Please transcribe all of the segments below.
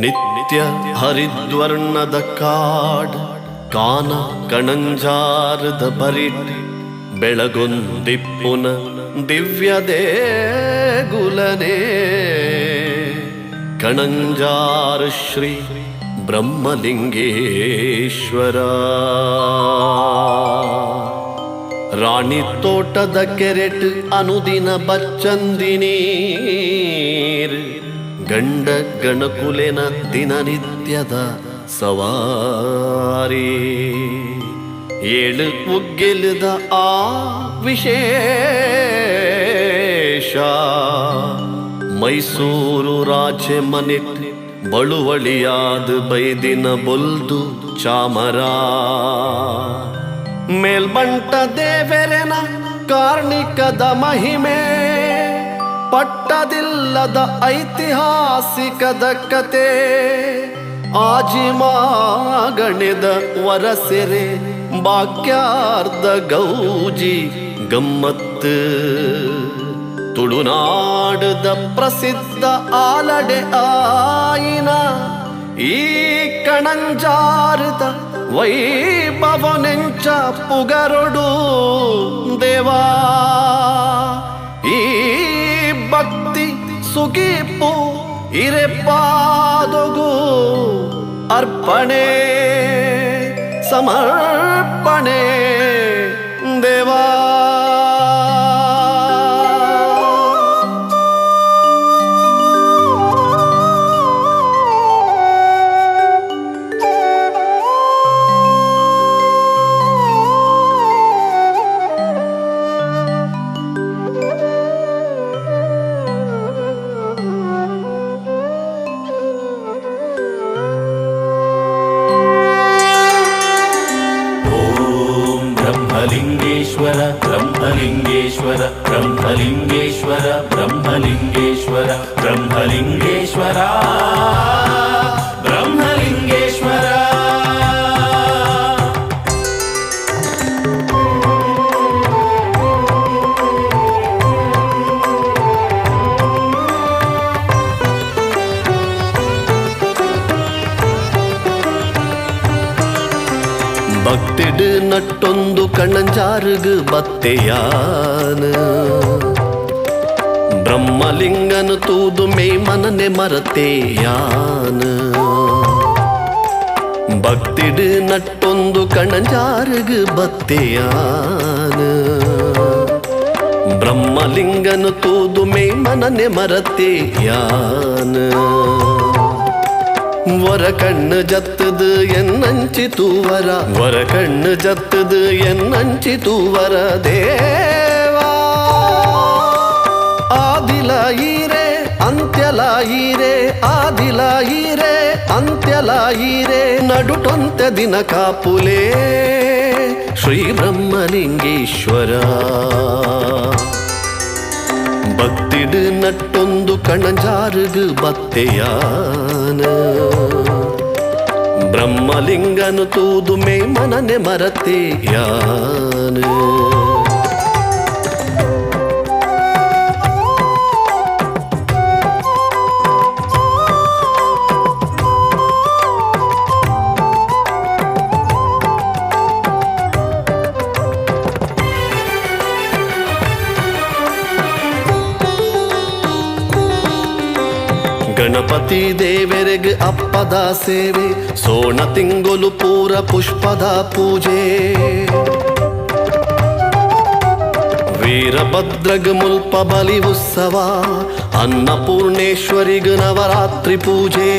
ನಿತ್ಯ ಹರಿದ್ವರ್ಣದ ಕಾಡ್, ಕಾನ ಕಣಂಜಾರದ ಬರಿಟ್, ಬೆಳಗೊಂದಿಪ್ಪುನ ದಿವ್ಯ ದೇಗುಲನೆ. ಕಣಂಜಾರ ಶ್ರೀ ಬ್ರಹ್ಮಲಿಂಗೇಶ್ವರ. ರಾಣಿ ತೋಟದ ಕೆರೆಟ್ ಅನುದಿನ ಬಚ್ಚಂದಿನೀರ್ ಗಂಡ ಗಣಕುಲೆನ ದಿನನಿತ್ಯದ ಸವಾರಿ. ಏಳು ಉಗ್ಗೆಲದ ಆ ವಿಶೇಷ. ಮೈಸೂರು ರಾಜೆ ಮನೆ ಬಳುವಳಿಯಾದ ಬೈದಿನ ಬೊಲ್ದು ಚಾಮರ. ಮೇಲ್ಬಂಟ ದೇವೆರೆನ ಕಾರ್ಣಿಕದ ಮಹಿಮೆ. ಪಟ್ಟದಿಲ್ಲದ ಐತಿಹಾಸಿಕದ ಕತೆ ಆಜಿಮಾಗಣೆದ ವರಸೆರೆ, ಭಾಗ್ಯಾರ್ಧ ಗೌಜಿ ಗಮ್ಮತ್ತು ತುಳುನಾಡದ ಪ್ರಸಿದ್ಧ ಆಲಡೆ ಆಯಿನ ಈ ಕಣಂಜಾರದ ವೈಭವನೆಂಚ ಪುಗರೊಡು ದೇವಾ. ಈ ಸುಗಿಪು ಇರೆಪ್ಪಾದೊಗು ಅರ್ಪಣೆ ಸಮರ್ಪಣೆ. ब्रह्मलिङ्गेश्वर ब्रह्मलिङ्गेश्वर ब्रह्मलिङ्गेश्वर ब्रह्मलिङ्गेश्वर ब्रह्मलिङ्गेश्वरा ನಟ್ಟೊಂದು ಕಣ್ಣಂಜಾರುಗು ಬತ್ತೆಯಾನ ಬ್ರಹ್ಮಲಿಂಗನು ತೂದು ಮೇ ಮನನೆ ಮರತೆಯಾನ ಭಕ್ತಿಡು ನಟ್ಟೊಂದು ಕಣ್ಣಂಜಾರುಗು ಬತ್ತೆಯಾನ ಬ್ರಹ್ಮಲಿಂಗನು ತೂದು ಮೇ ಮನನೆ ಮರತೆಯಾನ ವರ ಕಣ್ಣು ಜತ್ತದು ಎನ್ನಂಚಿ ತೂವರ ವರ ಕಣ್ಣು ಜತ್ತದು ಎನ್ನಂಚಿ ತೂವರ ದೇವಾ. ಆದಿಲ ಈರೆ ಅಂತ್ಯಲ ಈರೆ ಆದಿಲ ಈರೆ ಅಂತ್ಯಲ ಈರೆ ನಡುಟೊಂತೆ ದಿನ ಕಾಪುಲೇ. ಶ್ರೀ ಬ್ರಹ್ಮಲಿಂಗೇಶ್ವರ. ಭಕ್ತಿಡು ನಟ್ಟೊಂದು ಕಣಜಾರುಗು ಬತ್ತೆಯಾನ ಬ್ರಹ್ಮಲಿಂಗನು ತೂದು ಮೇ ಮನನೆ ಮರತೆಯಾನ ಗಣಪತಿ ದೇವರಿಗೆ ಅಪ್ಪದ ಸೇವೆ, ಸೋಣ ತಿಂಗಲು ಪೂರ ಪುಷ್ಪದ ಪೂಜೆ. ವೀರಭದ್ರಗ ಮುಲ್ಪ ಬಲಿ ಉತ್ಸವ, ಅನ್ನಪೂರ್ಣೇಶ್ವರಿಗ ನವರಾತ್ರಿ ಪೂಜೆ.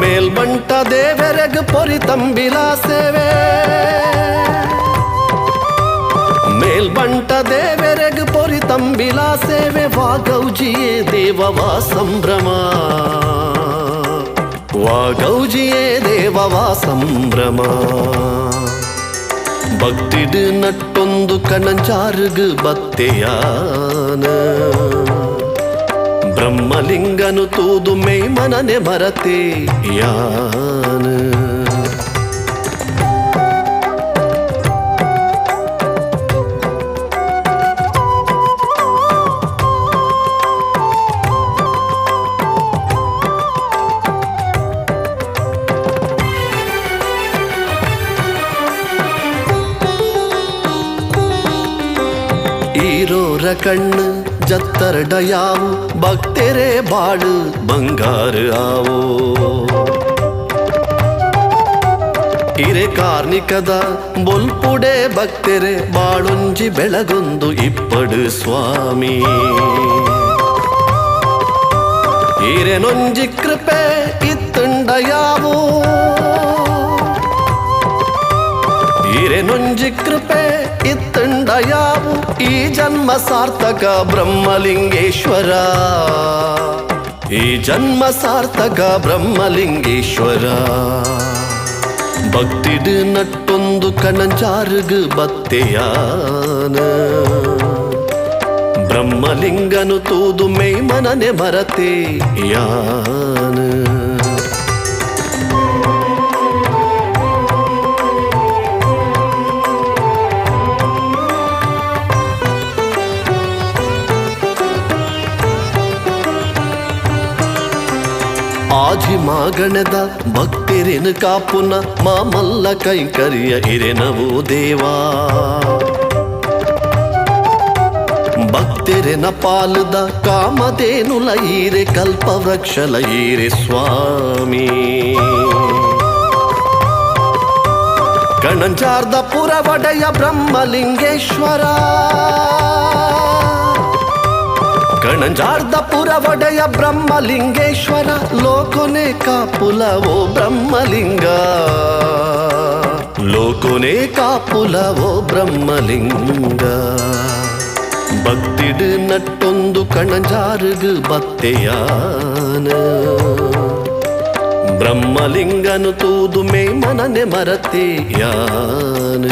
ಮೇಲ್ಬಂಟ ದೇವರಗ ಪೊರಿ ತಂಬಿಲ ಸೇವೆ. ಮೇಲ್ಬಂಟ ದೇವರೆಗ್ ಪೊರಿ ತಂಬಿಲ ಸೇವೆ ವಾಗೌಜಿಯೇ ದೇವವಾ ಸಂಭ್ರಮ ವಾಗೌಜಿಯೇ ದೇವವಾ ಸಂಭ್ರಮ ಭಕ್ತಿಡು ನಟ್ಟೊಂದು ಕಣಂಜಾರುಗು ಬತ್ತೆಯಾನ ಬ್ರಹ್ಮಲಿಂಗನು ತೂದು ಮೇ ಮನನೆ ಮರತೆ ಯಾನ ಈರೋರ ಕಣ್ಣು, ಜತ್ತರ ಯಾವು ಭಕ್ತೆರೆ ಬಾಳು, ಬಂಗಾರ ಆವೋ ಹಿರೆ ಕಾರ್ಣಿಕದ ಬೊಲ್ಪುಡೆ ಭಕ್ತೆರೆ ಬಾಳುಂಜಿ ಬೆಳಗೊಂದು ಇಪ್ಪಡು ಸ್ವಾಮಿ. ಹಿರೆನೊಂಜಿ ಕೃಪೆ ಇತ್ತುಂಡ ಯಾವು. ಹಿರೆನೊಂಜಿ ಕೃಪೆ ಇತ್ತುಂಡ ಯಾವು. ಈ ಜನ್ಮ ಸಾರ್ಥಕ ಬ್ರಹ್ಮಲಿಂಗೇಶ್ವರ. ಈ ಜನ್ಮ ಸಾರ್ಥಕ ಬ್ರಹ್ಮಲಿಂಗೇಶ್ವರ. ಭಕ್ತಿಡು ನಟ್ಟೊಂದು ಕಣಂಜಾರುಗು ಬತ್ತೆಯಾನ. ಬ್ರಹ್ಮಲಿಂಗನು ತೂದು ಮೇ ಮನನೆ ಮರತೆ ಮಾಗಣದ ಭಕ್ತಿರಿನ ಕಾಪುನ ಮಾಮಲ್ಲ ಕೈಕರ್ಯ ಇರೆನವು ದೇವಾ. ಭಕ್ತಿರಿನ ಪಾಲದ ಕಾಮಧೇನುಲ ಈರೆ ಕಲ್ಪವೃಕ್ಷಲ ಲೈರೆ ಸ್ವಾಮಿ. ಕಣಂಚಾರ್ದ ಪುರವಡೆಯ ಬ್ರಹ್ಮಲಿಂಗೇಶ್ವರ. ಕಣಂಜಾರ್ದ ಪುರವಡೆಯ ಬ್ರಹ್ಮಲಿಂಗೇಶ್ವರ ಲೋಕೊನೆ ಕಾಪುಲ ಓ ಬ್ರಹ್ಮಲಿಂಗ ಲೋಕೊನೆ ಕಾಪುಲ ಓ ಬ್ರಹ್ಮಲಿಂಗ ಭಕ್ತಿಡು ನಟ್ಟೊಂದು ಕಣಂಜಾರುಗು ಬತ್ತೆಯಾನ ಬ್ರಹ್ಮಲಿಂಗನು ತೂದು ಮೇ ಮನನೆ ಮರತೆಯಾನ